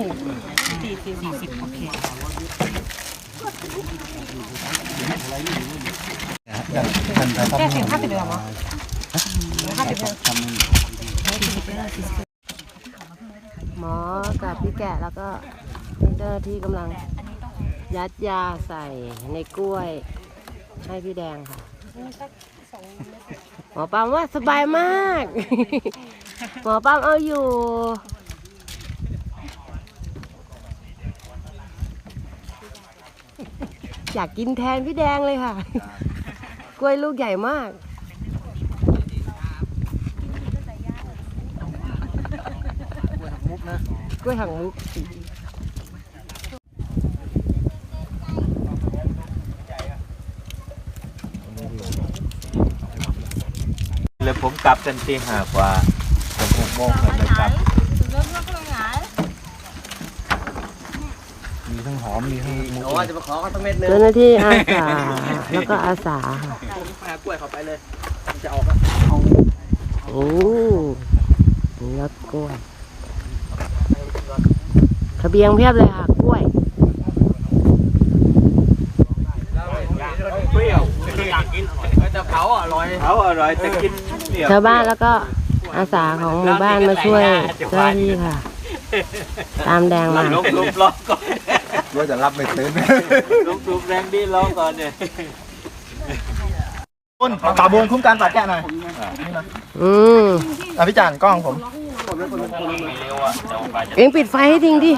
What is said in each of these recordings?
สี่สิบโอเคแค่เสียงห้าสิบเดือนเหรอห้าสิบเดือนหมอกับพี่แกะแล้วก็เจ้าหน้าที่กำลังยัดยาใส่ในกล้วยให้พี่แดงค่ะหมอปามว่าสบายมาก หมอปามเอาอยู่ อยากกินแทนพี่แดงเลยค่ะ กล้วยลูกใหญ่มาก กล้วยหางมุกเลยผมกลับกันตีห้ากว่าผมหกโมงเลยกลับ มี ทั้งหอมมีทั้งมุกโอ้จะมาขอเขาตั้งเม็ดนึงเจ้าหน้าที่อาสาแล้วก็อาสาค่ะหากล้วยเขาไปเลยมันจะออกอะโอ้รถกล้วยทะเบียงเพียบเลยค่ะกล้วยเปรี้ยวอยากกินอร่อยแต่เผาอร่อยเขาอร่อยแต่กินเปรี้ยวชาวบ้านแล้วก็อาสาของหมู่บ้านมาช่วยเจ้าหน้าที่ค่ะ ตามแดงมาลุกลุกร้องก่อน ว่าจะรับไม่ตื่นลุกลุกแรงดีร้องก่อนเนี่ยคุณตาบวงคุ้มการตัดแกะหน่อยอืมอะพี่จานกล้องผมเอ็งปิดไฟให้ทิ้งดิ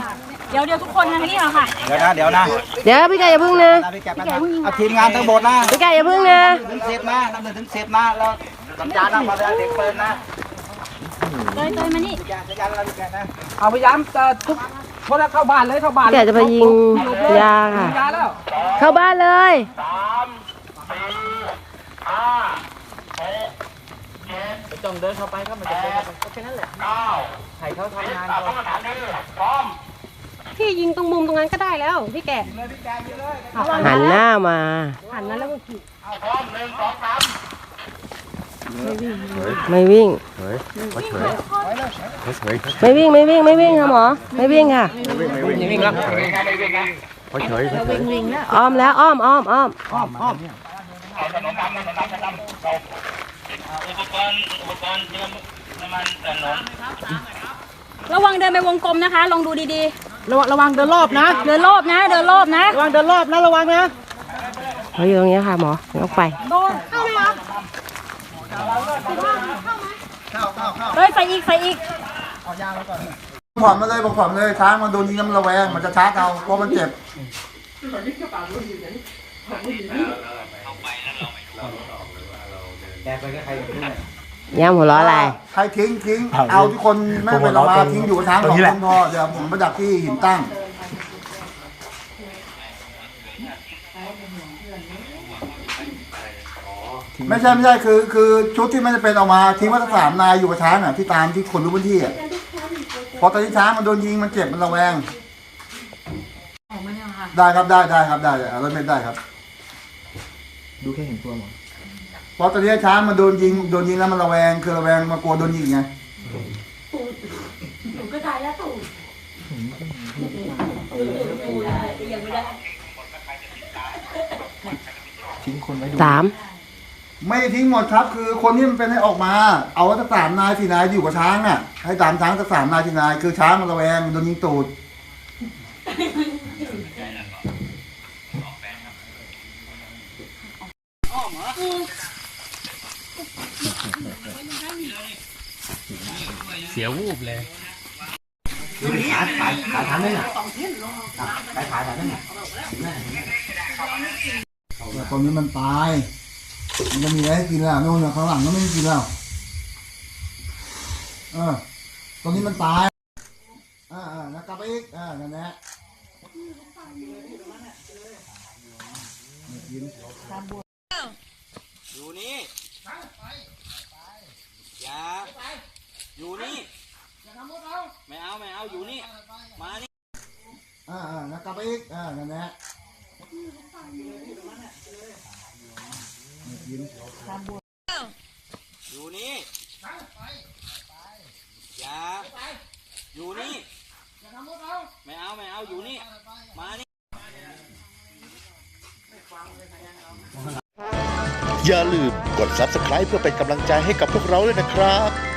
เดี๋ยวเดี๋ยวทุกคนนะนี่เหรอค่ะ เดี๋ยวนะเดี๋ยวนะเดี๋ยวพี่แกอย่าพึ่งนะนะพี่แกะแป๊บนึงเอาทีมงานทั้งหมดนะพี่แกอย่าพึ่งนะถึงสิบนะนับหนึ่งถึงสิบนะแล้วสัญญาณนะมาเลยเด็กเปิดนะเตยเตยมานี่พี่แกะสัญญาณแล้วพี่แกะนะเอาพยายาม จะทุกคนเข้าบ้านเลยเข้าบ้านพี่แกจะไปยิงยาค่ะ ยาแล้วเข้าบ้านเลยไม่ต้องเดินเข้าไปครับมันจะเดินเข้าไปก็แค่นั้นแหละให้เขาทำงานก่อนพี่ยิงตรงมุมตรงนั้นก็ได้แล้วพี่แกหันหน้ามาหันนั้นแล้วก็ขี่ ไม่วิ่งไม่วิ่งไม่วิ่งไม่วิ่งค่ะหมอไม่วิ่งค่ะนิ่งๆแล้วอ้อมแล้วอ้อมอ้อมอ้อมระวังเดินไปวงกลมนะคะ ลองดูดีระวังระวังเดินรอบนะๆเดินรอบนะ เดินรอบนะ ระวังเดินรอบนะ ระวังนะเขาอยู่ตรงนี้ค่ะหมอต้องไปโดนเข้าไหมคะ เฮ้ยใส่อีกใส่อีกผ่อนมาเลยบอกผ่อนมาเลยช้างมันโดนยิงแล้วมันระแวง มันจะช้าเอาเพราะมันเจ็บย่ำหัวเราะอะไร ใครทิ้งทิ้ง เอาที่คนไม่เป็นเรามาทิ้งอยู่กับช้างสองคนพอเดี๋ยวผมไปดักที่หินตั้ง ไม่ใช่ไม่ใช่คือคือชุดที่ไม่จะเป็นเออกมาทิ้งไว้สักสามนายอยู่กับช้างอะที่ตามที่คนรู้พื้นที่อะพอตอนที่ช้างมันโดนยิงมันเจ็บมันระแวงได้ครับได้ได้ครับได้เอารถเมล์ได้ครับ ดูแค่เห็นตัวหมอเพราะตอนนี้ช้างมันโดนยิงโดนยิงแล้วมันระแวง คือระแวงมากลัวโดนยิงไงทิ้งคนไว้ดู สาม ไม่ทิ้งหมดครับ คือคนที่มันเป็นให้ออกมา เอาสักสามนายสี่นายอยู่กับช้างอะ ให้ตามช้างสักสามนายสี่นาย คือช้างมันระแวงมันโดนยิงตูดเสียวูบเลยแต่ตอนนี้มันตาย มันจะมีอะไรให้กินแล้วนู่นน่ะข้างหลังก็ไม่ให้กินแล้วเออตอนนี้มันตายอ่าอ่าแล้วกลับไปอีกอ่านั่นแหละอยู่นี่อย่าอยู่นี่ไม่เอาไม่เอาอยู่นี่ มานี่อ่าอ่าแล้วกลับไปอีกอ่านั่นแหละไม่กิน อยู่นี่อย่าอยู่นี่ไม่เอาไม่เอาอยู่นี่ มานี่ อย่าลืมกด subscribe เพื่อเป็นกำลังใจให้กับพวกเราด้วยนะครับ